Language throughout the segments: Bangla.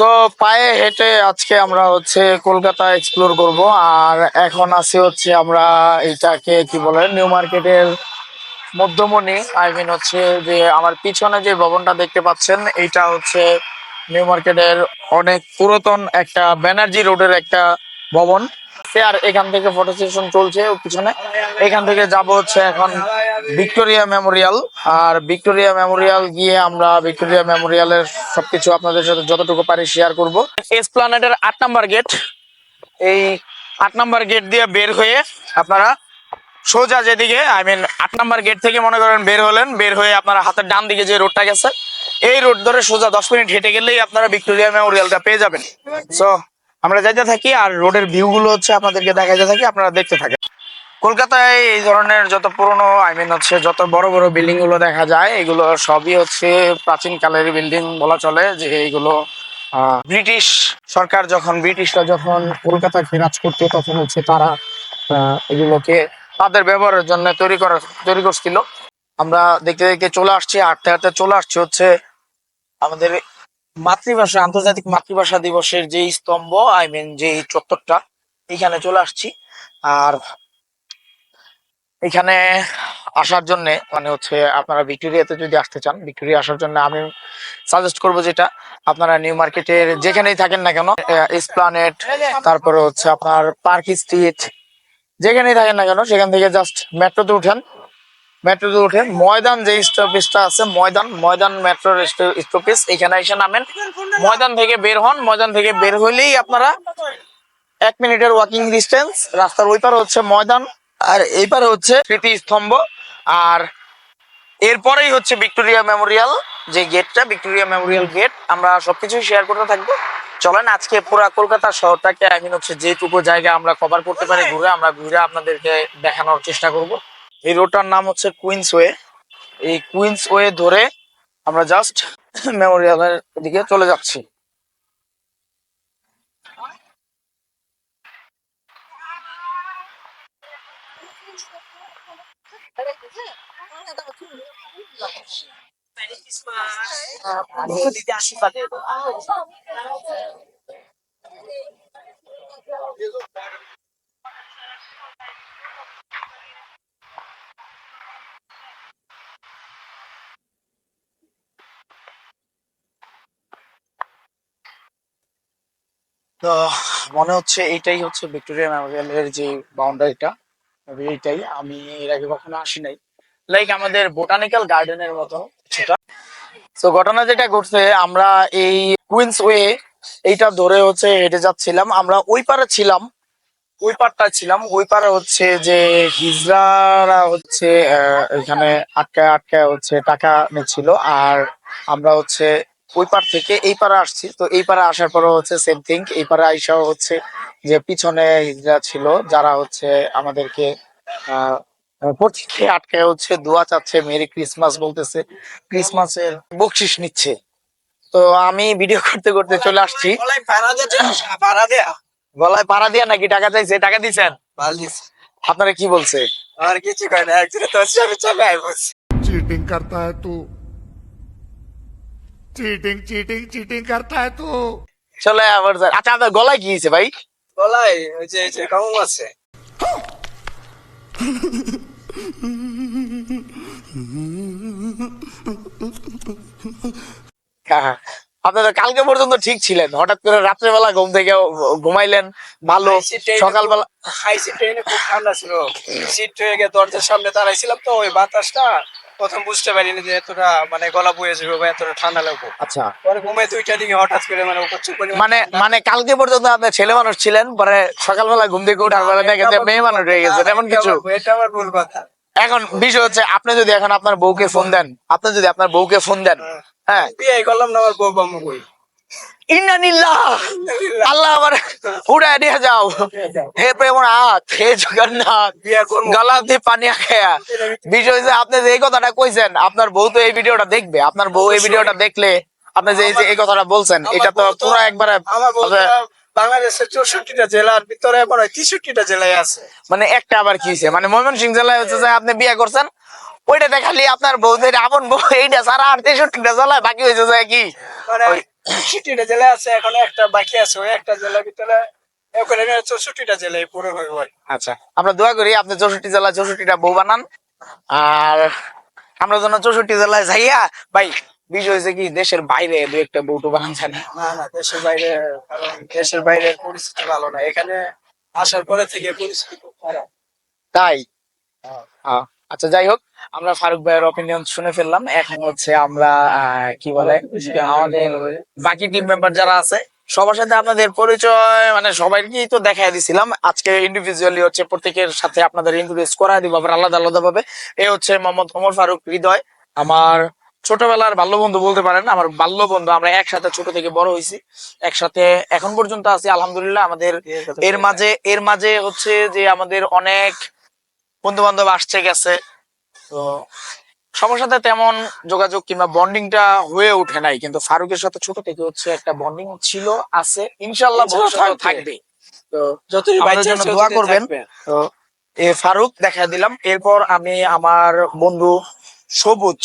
সো পায়ে হেঁটে আজকে আমরা হচ্ছে কলকাতা এক্সপ্লোর করব। আর এখন আছি হচ্ছে আমরা এটাকে কি বলে নিউ মার্কেটের মধ্যমণি। আই মিন হচ্ছে যে আমার পিছনে যে ভবনটা দেখতে পাচ্ছেন এটা হচ্ছে নিউ মার্কেটের অনেক পুরাতন একটা ব্যানার্জি রোডের একটা ভবন। আর এখান থেকে ফটো সেশন চলছে পিছনে। এখান থেকে যাব হচ্ছে এখন ভিক্টোরিয়া মেমোরিয়াল। আর ভিক্টোরিয়া মেমোরিয়াল গিয়ে আমরা ভিক্টোরিয়া মেমোরিয়ালের সবকিছু আপনাদের সাথে যতটুকু পারি শেয়ার করব। এসপ্লানেটের আট নাম্বার গেট এই আট নাম্বার গেট দিয়ে বের হয়ে আপনারা সোজা যেদিকে আই মিন আট নাম্বার গেট থেকে মনে করেন বের হলেন, বের হয়ে আপনারা হাতের ডান দিকে যে রোডটা গেছে, এই রোড ধরে সোজা দশ মিনিট হেঁটে গেলেই আপনারা ভিক্টোরিয়া মেমোরিয়ালটা পেয়ে যাবেন। সো আমরা যাইতে থাকি আর রোডের ভিউ গুলো হচ্ছে আপনাদেরকে দেখাইতে থাকি, আপনারা দেখতে থাকেন। কলকাতায় এই ধরনের যত পুরনো আই মিন হচ্ছে যত বড় বড় বিল্ডিংগুলো দেখা যায়, এগুলো সবই হচ্ছে প্রাচীন কালের বিল্ডিং বলা চলে, যে এইগুলো ব্রিটিশ সরকার যখন, ব্রিটিশরা যখন কলকাতাকে রাজ করতো, তখন হচ্ছে তারা এগুলোকে তাদের ব্যবহারের জন্য তৈরি করা, তৈরি করছিল। আমরা দেখতে দেখতে চলে আসছি, হাঁটতে হাঁটতে চলে আসছি হচ্ছে আমাদের মাতৃভাষা, আন্তর্জাতিক মাতৃভাষা দিবসের যে স্তম্ভ আই মিন যে চত্বরটা এখানে চলে আসছি। আর এখানে আসার জন্য মানে হচ্ছে আপনারা ভিক্টোরিয়াতে যদি আসতে চান, ভিক্টোরিয়া আসার জন্য আমি সাজেস্ট করব যেটা, আপনারা নিউ মার্কেটের যেখানেই থাকেন না কেন এসপ্লানেট তারপরে হচ্ছে আপনার পার্ক স্ট্রিট যেখানেই থাকেন না কেন, সেখান থেকে জাস্ট মেট্রোতে উঠেন। মেট্রোতে উঠে ময়দান যে স্টপেজটা আছে, ময়দান ময়দান মেট্রোর স্টপেজ এখানে এসে নামেন। ময়দান থেকে বের হন, ময়দান থেকে বের হইলেই আপনারা এক মিনিটের ওয়াকিং ডিস্টেন্স রাস্তার ওই পারে হচ্ছে ময়দান, আর এই পারে হচ্ছে স্মৃতিস্তম্ভ, আর এরপরেই হচ্ছে ভিক্টোরিয়া মেমোরিয়াল, যে গেটটা ভিক্টোরিয়া মেমোরিয়াল গেট আমরা সবকিছুই শেয়ার করতে থাকব। চলেন, আজকে পুরা কলকাতা শহরটাকে মিন হচ্ছে যেটুকু জায়গা আমরা কভার করতে পারি, ঘুরে আমরা ঘুরে আপনাদেরকে দেখানোর চেষ্টা করব। এই রোডটার নাম হচ্ছে কুইন্স ওয়ে। এই কুইন্স ওয়ে ধরে আমরা জাস্ট মেমোরিয়ালের দিকে চলে যাচ্ছি। তো মনে হচ্ছে এইটাই হচ্ছে ভিক্টোরিয়া মেমোরিয়ালের যে বাউন্ডারিটা। এইটাই, আমি এর আগে কখনো আসি নাই। লাইক আমাদের বোটানিক্যাল গার্ডেনের মতো সেটা। তো ঘটনা যেটা ঘটছে, আমরা এই কুইন্স ওয়ে এইটা ধরে হচ্ছে হেঁটে যাচ্ছিলাম। আমরা ওই পারে ছিলাম, ওই পারটা ছিলাম। ওই পারে হচ্ছে যে হিজড়ারা হচ্ছে এখানে আটকায় আটকায় হচ্ছে টাকা নিচ্ছিল। আর আমরা হচ্ছে ওই পার থেকে এই পারে আসছি। তো এই পারে আসার পরে হচ্ছে সেম থিং এই পারে আইসাও হচ্ছে যে পিছনে হিজড়া ছিল যারা হচ্ছে আমাদেরকে আহ প্রতীকে আটকায় হচ্ছে দোয়া চাচ্ছে মেরি ক্রিসমাস বলতেছে। ক্রিসমাসের বকশিস নিচ্ছে। তো আমি ভিডিও করতে করতে চলে আসছি। গলায় পাড়া দেয়া নাকি? টাকা চাইছে টাকা বালিশ আপনারা কি বলছে? আর কিছু কয় না একজনে তো চাবে চাবে আই চিটিং চিটিং চিটিং করতা হ্যায় তু। চলে আবার স্যার আচ্ছা আপনার গলায় কি ভাই? গলায় ওই যে যে আছে। হ্যাঁ, হ্যাঁ। আপনারা কালকে পর্যন্ত ঠিক ছিলেন। হঠাৎ করে রাত্রেবেলা ঘুম থেকে ঘুমাইলেন ভালো। সকালবেলা খুব ঠান্ডা ছিল। সিট হয়ে গিয়ে দরজার সামনে দাঁড়াইছিলাম তো ওই বাতাসটা। প্রথম বুঝতে পারিনি যে এতটা মানে গলা বয়ে যাবে বা এতটা ঠান্ডা লাগবে। আচ্ছা। পরে ঘুমে দুইটা দিকে হঠাৎ করে মানে প্রচুর মানে মানে কালকে পর্যন্ত আপনি ছেলে মানুষ ছিলেন পরে সকালবেলা ঘুম থেকে উঠার পরে দেখে যে মেয়ে মানুষ হয়ে গেছে এমন কিছু। এটা আমার ভুল কথা। এখন বিষয় হচ্ছে আপনি যদি এখন আপনার বউকে ফোন দেন আপনি যদি আপনার বউকে ফোন দেন হ্যাঁ। বিয়ে করলাম না আমার বউ বাম্মু কই? ইন্নানিল্লাহ। আল্লাহ আমার উড়ায় নিয়ে যাও। হে প্রেমনাথ হে জগন্নাথ। বিয়ে দিয়ে পানি খেয়া বিষয় হচ্ছে আপনি যে এই কথাটা কইছেন আপনার বউ তো এই ভিডিওটা দেখবে। আপনার বউ এই ভিডিওটা দেখলে আপনি যে এই কথাটা বলছেন এটা তো পুরো একবারে বাংলাদেশের চৌষট্টিটা জেলার ভিতরে মনে হয় তেষট্টিটা জেলায় আছে। মানে একটা আবার কি হয়েছে মানে ময়মনসিংহ জেলায় হচ্ছে যে আপনি বিয়ে করছেন ওইটা দেখালি আপনার বউদের আপন বউ এইটা সারা আর তেষট্টিটা জেলায় বাকি হয়েছে যে কি? জেলা আছে এখন একটা বাকি আছে ওই একটা জেলার ভিতরে ওখানে চৌষট্টিটা জেলায় পুরো হয়ে আচ্ছা আমরা দোয়া করি আপনি চৌষট্টি জেলা চৌষট্টিটা বউ বানান। আর আমরা যেন চৌষট্টি জেলায় যাইয়া ভাই বিষয় হয়েছে কি দেশের বাইরে দু একটা বউটু বানান না। না দেশের বাইরে দেশের বাইরের পরিস্থিতি ভালো না। এখানে আসার পরে থেকে পরিস্থিতি খুব খারাপ। তাই? আহ, আচ্ছা যাই হোক আমরা ফারুক ভাইয়ের অপিনিয়ন শুনে ফেললাম। এখন হচ্ছে আমরা কি বলে? আমাদের বাকি টিম মেম্বার যারা আছে, সবার সাথে আপনাদের পরিচয় মানে সবাইকেই তো দেখাই দিছিলাম। আজকে ইন্ডিভিজুয়ালি হচ্ছে প্রত্যেকের সাথে আপনাদের ইন্ট্রোডিউস করা দিব, আবার আলাদা আলাদা ভাবে এ হচ্ছে মোহাম্মদ ওমর ফারুক হৃদয়। আমার ছোটবেলার বাল্য বন্ধু বলতে পারেন, আমার বাল্য বন্ধু, আমরা একসাথে ছোট থেকে বড় হয়েছি। একসাথে এখন পর্যন্ত আছি, আলহামদুলিল্লাহ। আমাদের এর মাঝে এর মাঝে হচ্ছে যে আমাদের অনেক বন্ধু বান্ধব আসছে, গেছে। তো সবার সাথে তেমন যোগাযোগ কিংবা বন্ডিংটা হয়ে ওঠে নাই কিন্তু ফারুকের সাথে ছোট থেকে হচ্ছে একটা বন্ডিং ছিল আছে। ইনশাল্লাহ থাকবে। থাকবে। তো যতই জন্য দোয়া করবেন। তো এ ফারুক দেখা দিলাম। এরপর আমি আমার বন্ধু সবুজ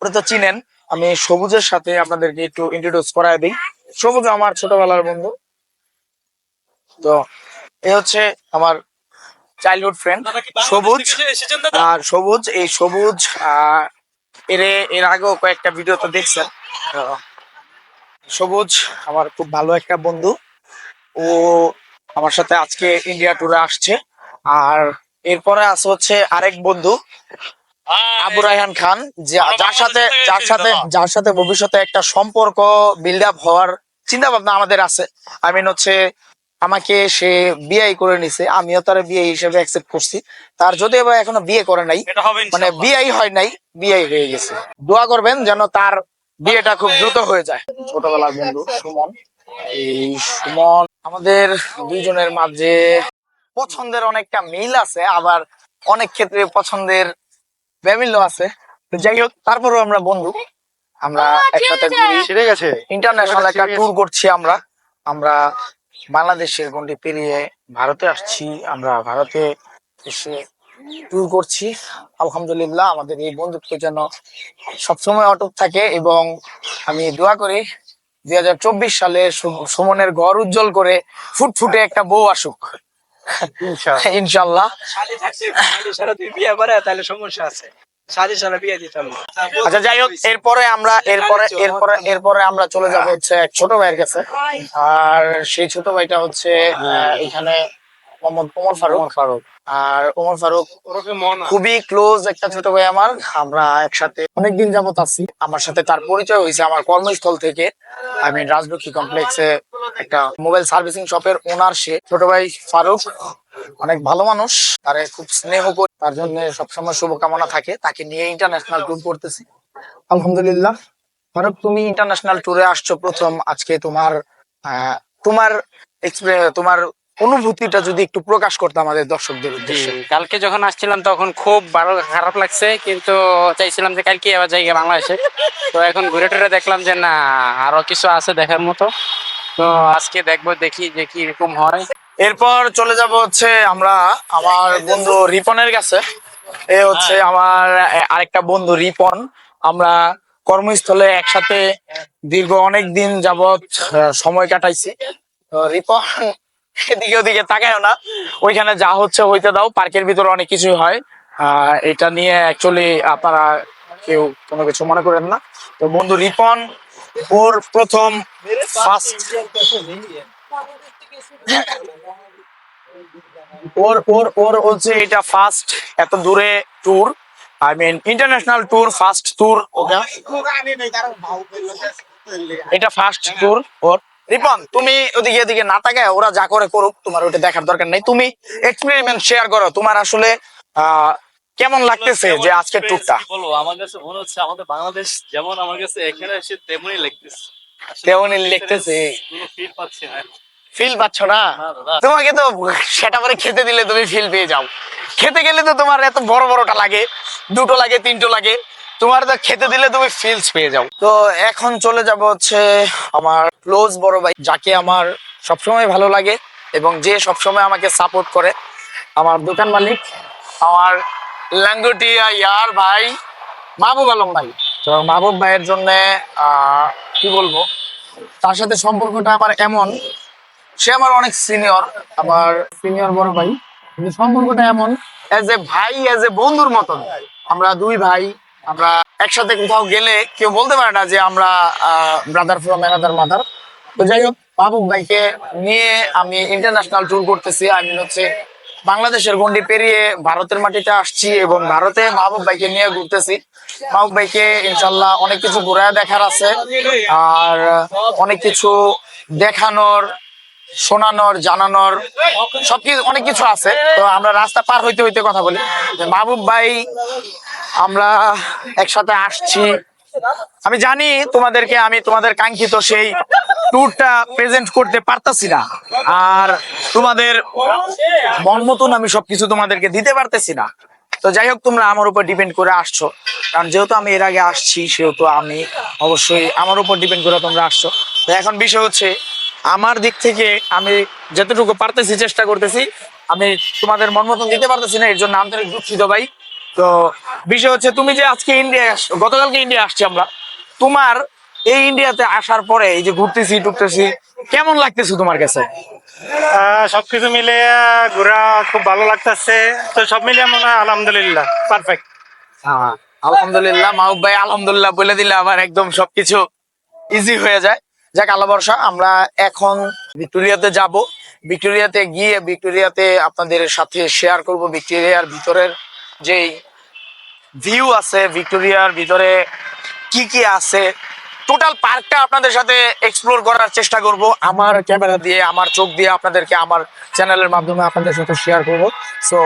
ওরা তো চিনেন আমি সবুজের সাথে আপনাদেরকে একটু ইন্ট্রোডিউস করায় দিই। সবুজ আমার ছোটবেলার বন্ধু। তো এ হচ্ছে আমার চাইল্ডহুড ফ্রেন্ড সবুজ আর সবুজ এই সবুজ এর এর আগেও কয়েকটা ভিডিও তো দেখছেন। সবুজ আমার খুব ভালো একটা বন্ধু। ও আমার সাথে আজকে ইন্ডিয়া ট্যুরে আসছে। আর এরপরে আছে হচ্ছে আরেক বন্ধু আবু রায়হান খান যা- যার সাথে যার সাথে যার সাথে ভবিষ্যতে একটা সম্পর্ক বিল্ড আপ হওয়ার চিন্তা ভাবনা আমাদের আছে। আই মিন হচ্ছে আমাকে সে বিয়ে করে নিছে আমিও তার বিয়ে হিসেবে অ্যাকসেপ্ট করছি। তার যদিও বা এখনও বিয়ে করে নাই মানে বিয়েই হয় নাই বিয়েই হয়ে গেছে। দোয়া করবেন যেন তার বিয়েটা খুব দ্রুত হয়ে যায়। ছোটবেলার বন্ধু সুমন। এই সুমন আমাদের দুইজনের মাঝে পছন্দের অনেকটা মিল আছে আবার অনেক ক্ষেত্রে পছন্দের ব্যামিল্য আছে। তো যাই হোক তারপরেও আমরা বন্ধু। আমরা একসাথে ইন্টারন্যাশনাল একটা ট্যুর করছি আমরা। আমরা বাংলাদেশের গন্ডি পেরিয়ে ভারতে আসছি। আমরা ভারতে এসে ট্যুর করছি। আলহামদুলিল্লাহ আমাদের এই বন্ধুত্ব যেন সবসময় অটুট থাকে এবং আমি দোয়া করি দুই হাজার চব্বিশ সালে সুমনের ঘর উজ্জ্বল করে ফুটফুটে একটা বউ আসুক। ইনশাল্লাহ তুই বিয়ে করে তাহলে সমস্যা আছে। আচ্ছা যাই হোক এরপরে আমরা এরপরে এরপরে এরপরে আমরা চলে যাব হচ্ছে এক ছোট ভাইয়ের কাছে। আর সেই ছোট ভাইটা হচ্ছে এখানে মোহাম্মদ ওমর ফারুক। ফারুক। আর ওমর ফারুক খুবই ক্লোজ একটা ছোট ভাই আমার। আমরা একসাথে অনেকদিন যাবত আছি। আমার সাথে তার পরিচয় হয়েছে আমার কর্মস্থল থেকে। আমি রাজলক্ষ্মী কমপ্লেক্সে একটা মোবাইল সার্ভিসিং শপের ওনার সে। ছোট ভাই ফারুক। অনেক ভালো মানুষ তারে খুব স্নেহ করি তার জন্য সবসময় শুভকামনা থাকে তাকে নিয়ে ইন্টারন্যাশনাল ট্যুর করতেছি। আলহামদুলিল্লাহ। ফারুক তুমি ইন্টারন্যাশনাল ট্যুরে আসছো প্রথম আজকে তোমার তোমার তোমার অনুভূতিটা যদি একটু প্রকাশ করতে আমাদের দর্শকদের উদ্দেশ্যে। কালকে যখন আসছিলাম তখন খুব ভালো খারাপ লাগছে কিন্তু চাইছিলাম যে কালকে আবার যাই বাংলাদেশে। তো এখন ঘুরে টুরে দেখলাম যে না আরও কিছু আছে দেখার মতো। তো আজকে দেখব দেখি যে কি রকম হয়। এরপর চলে যাব হচ্ছে আমরা আমার বন্ধু রিপনের কাছে। এ হচ্ছে আমার আরেকটা বন্ধু রিপন। আমরা কর্মস্থলে একসাথে দীর্ঘ অনেক দিন যাবৎ সময় কাটাইছি। রিপন এদিকে ওদিকে তাকায়ও না। ওইখানে যা হচ্ছে হইতে দাও পার্কের ভিতরে অনেক কিছু হয়। আহ, এটা নিয়ে অ্যাকচুয়ালি আপনারা কেউ কোনো কিছু মনে করেন না। তো বন্ধু রিপন ওর প্রথম ফার্স্ট ওর ওর ওর হচ্ছে এটা ফার্স্ট এত দূরে tour I mean international tour first tour এটা ফার্স্ট ট্যুর ওর। রিপন তুমি ওদিকে এদিকে না তাকায় ওরা যা করে করুক তোমার ওটা দেখার দরকার নেই। তুমি এক্সপেরিমেন্ট শেয়ার করো তোমার আসলে আহ, কেমন লাগতেছে যে আজকের ট্যুরটা কি বলব? আমার কাছে মনে হচ্ছে আমাদের বাংলাদেশ যেমন আমার কাছে এখানে এসে তেমনই লাগতেছে। তেমনই লাগতেছে। কোনো ফিল পাচ্ছি না। ফিল পাচ্ছ না? না তোমাকে তো সেটা করে খেতে দিলে তুমি ফিল পেয়ে যাও। খেতে গেলে তো তোমার এত বড় বড়টা লাগে দুটো লাগে তিনটো লাগে। তোমার তো খেতে দিলে তুমি ফিলস পেয়ে যাও। তো এখন চলে যাব হচ্ছে আমার ক্লোজ বড় ভাই যাকে আমার সবসময় ভালো লাগে এবং যে সবসময় আমাকে সাপোর্ট করে। আমার দোকান মালিক আমার ল্যাঙ্গুটিয়া ইয়ার ভাই মাহবুব আলম ভাই। তো মাহবুব ভাইয়ের জন্য কি বলব? তার সাথে সম্পর্কটা আমার এমন সে আমার অনেক সিনিয়র আমার সিনিয়র বড় ভাই। কিন্তু সম্পর্কটা এমন এজ এ ভাই এজ এ বন্ধুর মতন। আমরা দুই ভাই, আমরা একসাথে কোথাও গেলে কেউ বলতে পারে না যে আমরা ব্রাদার ফ্রম অ্যানাদার মাদার তো যাই হোক মাহবুব ভাইকে নিয়ে আমি ইন্টারন্যাশনাল ট্যুর করতেছি। আমি হচ্ছে বাংলাদেশের গন্ডি পেরিয়ে ভারতের মাটিতে আসছি এবং ভারতে মাহবুব ভাইকে নিয়ে ঘুরতেছি। মাহবুব ভাইকে ইনশাল্লাহ অনেক কিছু ঘুরে দেখার আছে। আর অনেক কিছু দেখানোর শোনানোর, জানানোর সবকিছু, অনেক কিছু আছে। তো আমরা রাস্তা পার হইতে হইতে কথা বলি। মাহবুব ভাই, আমরা একসাথে আসছি। আমি জানি তোমাদেরকে, আমি তোমাদের কাঙ্ক্ষিত সেই ট্যুরটা প্রেজেন্ট করতে পারতাছি না। আর তোমাদের মন মতন আমি সবকিছু তোমাদেরকে দিতে পারতেছি না। তো যাই হোক, তোমরা আমার উপর ডিপেন্ড করে আসছো। কারণ যেহেতু আমি এর আগে আসছি, সেহেতু আমি অবশ্যই আমার উপর ডিপেন্ড করে তোমরা আসছো। তো এখন বিষয় হচ্ছে আমার দিক থেকে আমি যতটুকু পারতেছি চেষ্টা করতেছি আমি তোমাদের মন মতন দিতে পারতেছি না এর জন্য আন্তরিক দুঃখিত ভাই। তো বিষয় হচ্ছে তুমি যে আজকে ইন্ডিয়া গতকালকে ইন্ডিয়া আসছি আমরা তোমার এই ইন্ডিয়াতে আসার পরে এই যে ঘুরতেছি টুকতেছি কেমন লাগতেছে তোমার কাছে? সবকিছু মিলে ঘোরা খুব ভালো লাগতেছে। তো সব মিলিয়ে মনে হয় আলহামদুলিল্লাহ পারফেক্ট হ্যাঁ, আলহামদুলিল্লাহ মাহবুব ভাই আলহামদুলিল্লাহ বলে দিলে আবার একদম সবকিছু ইজি হয়ে যায়। যাক, আল্লাহ বর্ষা আমরা এখন ভিক্টোরিয়াতে যাব। ভিক্টোরিয়াতে গিয়ে, ভিক্টোরিয়াতে আপনাদের সাথে শেয়ার করব ভিক্টোরিয়ার ভিতরের যেই ভিউ আছে, ভিক্টোরিয়ার ভিতরে কি কি আছে। টোটাল পার্কটা আপনাদের সাথে এক্সপ্লোর করার চেষ্টা করব। আমার ক্যামেরা দিয়ে, আমার চোখ দিয়ে আপনাদেরকে আমার চ্যানেলের মাধ্যমে আপনাদের সাথে শেয়ার করব। সো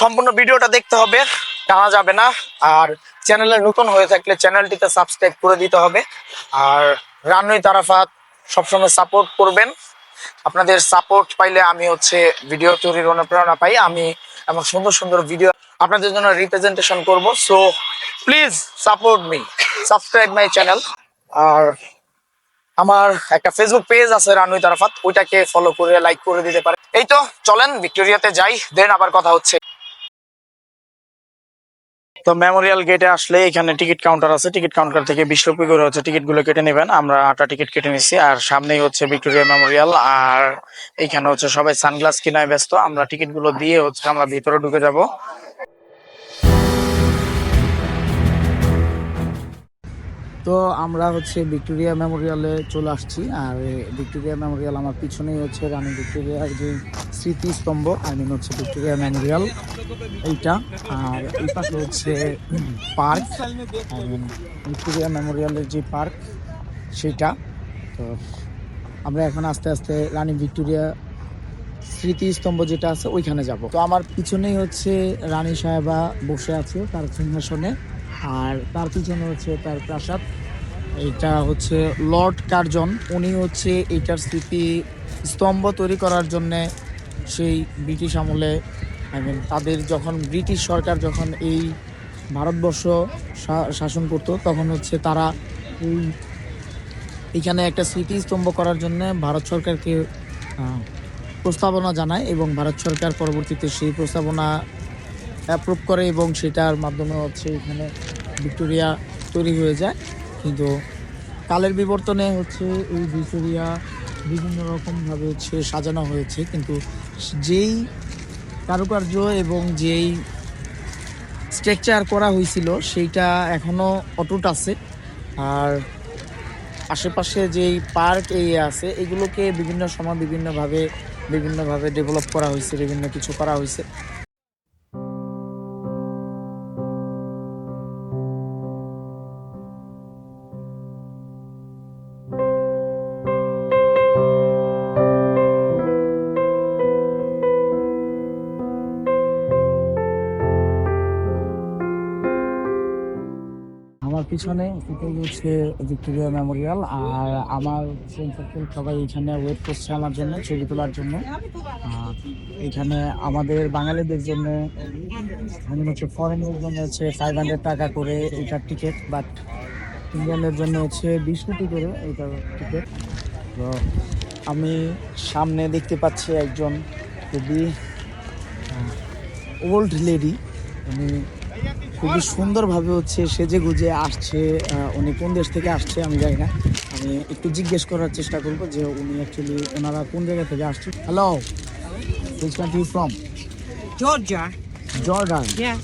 সম্পূর্ণ ভিডিওটা দেখতে হবে। টানা যাবে না। আর চ্যানেলে নতুন হয়ে থাকলে চ্যানেলটিতে সাবস্ক্রাইব করে দিতে হবে। আর রানুই তারাফাত সবসময় সাপোর্ট করবেন। আপনাদের সাপোর্ট পাইলে আমি হচ্ছে ভিডিও তৈরির অনুপ্রেরণা পাই। আমি এমন সুন্দর সুন্দর ভিডিও আপনাদের জন্য রিপ্রেজেন্টেশন করব। So please support me subscribe my channel আর আমার একটা ফেসবুক পেজ আছে রানুই তারাফাত। ওইটাকে ফলো করে লাইক করে দিতে পারে এই তো, চলেন ভিক্টোরিয়াতে যাই। দেন আবার কথা হচ্ছে। তো মেমোরিয়াল গেটে আসলে এখানে টিকিট কাউন্টার আছে। টিকিট কাউন্টার থেকে বিশ রুপি করে হচ্ছে টিকিটগুলো কেটে নেবেন। আমরা আটটা টিকিট কেটে নিচ্ছি আর সামনেই হচ্ছে ভিক্টোরিয়া মেমোরিয়াল আর এখানে হচ্ছে সবাই সানগ্লাস কিনায় ব্যস্ত। আমরা টিকিটগুলো দিয়ে হচ্ছে আমরা ভিতরে ঢুকে যাব। তো আমরা হচ্ছে ভিক্টোরিয়া মেমোরিয়ালে চলে আসছি। আর ভিক্টোরিয়া মেমোরিয়াল আমার পিছনেই হচ্ছে রানী ভিক্টোরিয়ার যে স্মৃতিস্তম্ভ আই মিন হচ্ছে ভিক্টোরিয়া মেমোরিয়াল এইটা। আর এই পাশে হচ্ছে পার্ক ভিক্টোরিয়া মেমোরিয়ালের যে পার্ক সেটা। তো আমরা এখন আস্তে আস্তে রানী ভিক্টোরিয়া স্মৃতিস্তম্ভ যেটা আছে ওইখানে যাব। তো আমার পিছনেই হচ্ছে রানী সাহেবা বসে আছে তার সিংহাসনে। আর তার পিছনে হচ্ছে তার প্রাসাদ। এটা হচ্ছে লর্ড কার্জন। উনি হচ্ছে এইটার স্মৃতি স্তম্ভ তৈরি করার জন্য সেই ব্রিটিশ আমলে আই মিন তাদের যখন ব্রিটিশ সরকার যখন এই ভারতবর্ষ শাসন করতো, তখন হচ্ছে তারা এই এখানে একটা স্মৃতিস্তম্ভ করার জন্য ভারত সরকারকে প্রস্তাবনা জানায় এবং ভারত সরকার পরবর্তীতে সেই প্রস্তাবনা অ্যাপ্রুভ করে এবং সেটার মাধ্যমে হচ্ছে এখানে ভিক্টোরিয়া তৈরি হয়ে যায়। কিন্তু কালের বিবর্তনে হচ্ছে এই ভিক্টোরিয়া বিভিন্ন রকমভাবে হচ্ছে সাজানো হয়েছে। কিন্তু যেই কারুকার্য এবং যেই স্ট্রাকচার করা হয়েছিল সেইটা এখনও অটুট আছে। আর আশেপাশে যেই পার্ক এই আছে, এগুলোকে বিভিন্ন সময় বিভিন্নভাবে বিভিন্নভাবে ডেভেলপ করা হয়েছে, বিভিন্ন কিছু করা হয়েছে। পিছনে এটাই হচ্ছে ভিক্টোরিয়া মেমোরিয়াল, আর আমার ফ্রেন্ড সবাই এখানে ওয়েট করছে আমার জন্য, ছবি তোলার জন্য। এখানে আমাদের বাঙালিদের জন্য হচ্ছে ফরেনের জন্য হচ্ছে ফাইভ হান্ড্রেড টাকা করে এটার টিকিট বাট ইন্ডিয়ানদের জন্য হচ্ছে বিশ কোটি করে এটার টিকিট তো আমি সামনে দেখতে পাচ্ছি একজন খুবই ওল্ড লেডি উনি খুবই সুন্দরভাবে হচ্ছে সেজে গুজে আসছে উনি কোন দেশ থেকে আসছে আমি জানি না। আমি একটু জিজ্ঞেস করার চেষ্টা করব যে উনি অ্যাকচুয়ালি ওনারা কোন জায়গা থেকে আসছে। Hello which country from Georgia. Jordan Yeah.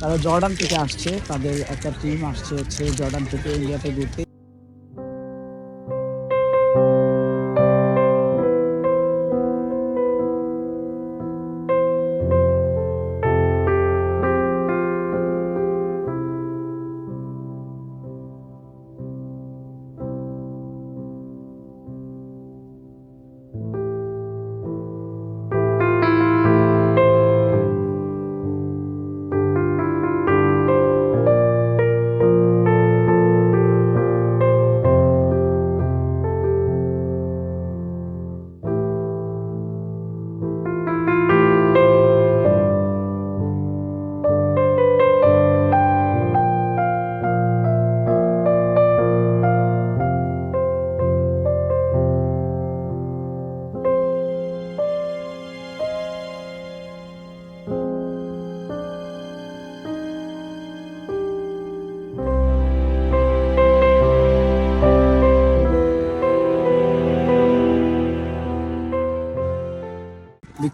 তারা জর্ডান থেকে আসছে তাদের একটা টিম আসছে হচ্ছে জর্ডান থেকে ইন্ডিয়াতে ঘুরতে।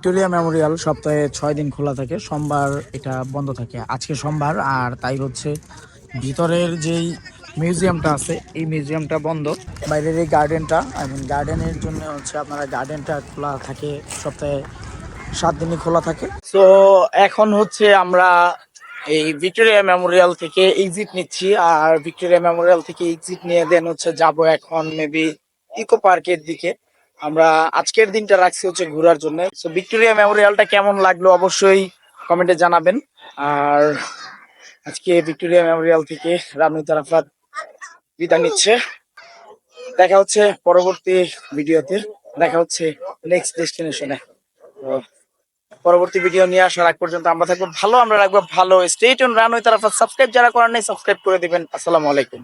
ভিক্টোরিয়া মেমোরিয়াল সপ্তাহে ছয় দিন খোলা থাকে। সোমবার এটা বন্ধ থাকে। আজকে সোমবার, আর তাই হচ্ছে ভিতরের যেই মিউজিয়ামটা আছে, এই মিউজিয়ামটা বন্ধ। বাইরের এই গার্ডেনটা মিন গার্ডেনের জন্য হচ্ছে আপনারা গার্ডেনটা খোলা থাকে, সপ্তাহে সাত দিনই খোলা থাকে। তো এখন হচ্ছে আমরা এই ভিক্টোরিয়া মেমোরিয়াল থেকে এক্সিট নিচ্ছি, আর ভিক্টোরিয়া মেমোরিয়াল থেকে এক্সিট নিয়ে দেন হচ্ছে যাব এখন মেবি ইকো পার্কের দিকে। আমরা আজকের দিনটা রাখছি হচ্ছে ঘোরার জন্য। সো ভিক্টোরিয়া মেমোরিয়ালটা কেমন লাগল অবশ্যই কমেন্টে জানাবেন। আর আজকে ভিক্টোরিয়া মেমোরিয়াল থেকে রামনি তারাফাত বিদায় নিচ্ছে। দেখা হচ্ছে পরবর্তী ভিডিওতে। দেখা হচ্ছে নেক্সট ডেস্টিনেশনে পরবর্তী ভিডিও নিয়ে আসার আগ পর্যন্ত আমরা থাকব ভালো, আমরা রাখব ভালো। স্টেট অন রানওয়ে তারাফাত সাবস্ক্রাইব যারা করেন নেই সাবস্ক্রাইব করে দিবেন। আসসালামু আলাইকুম।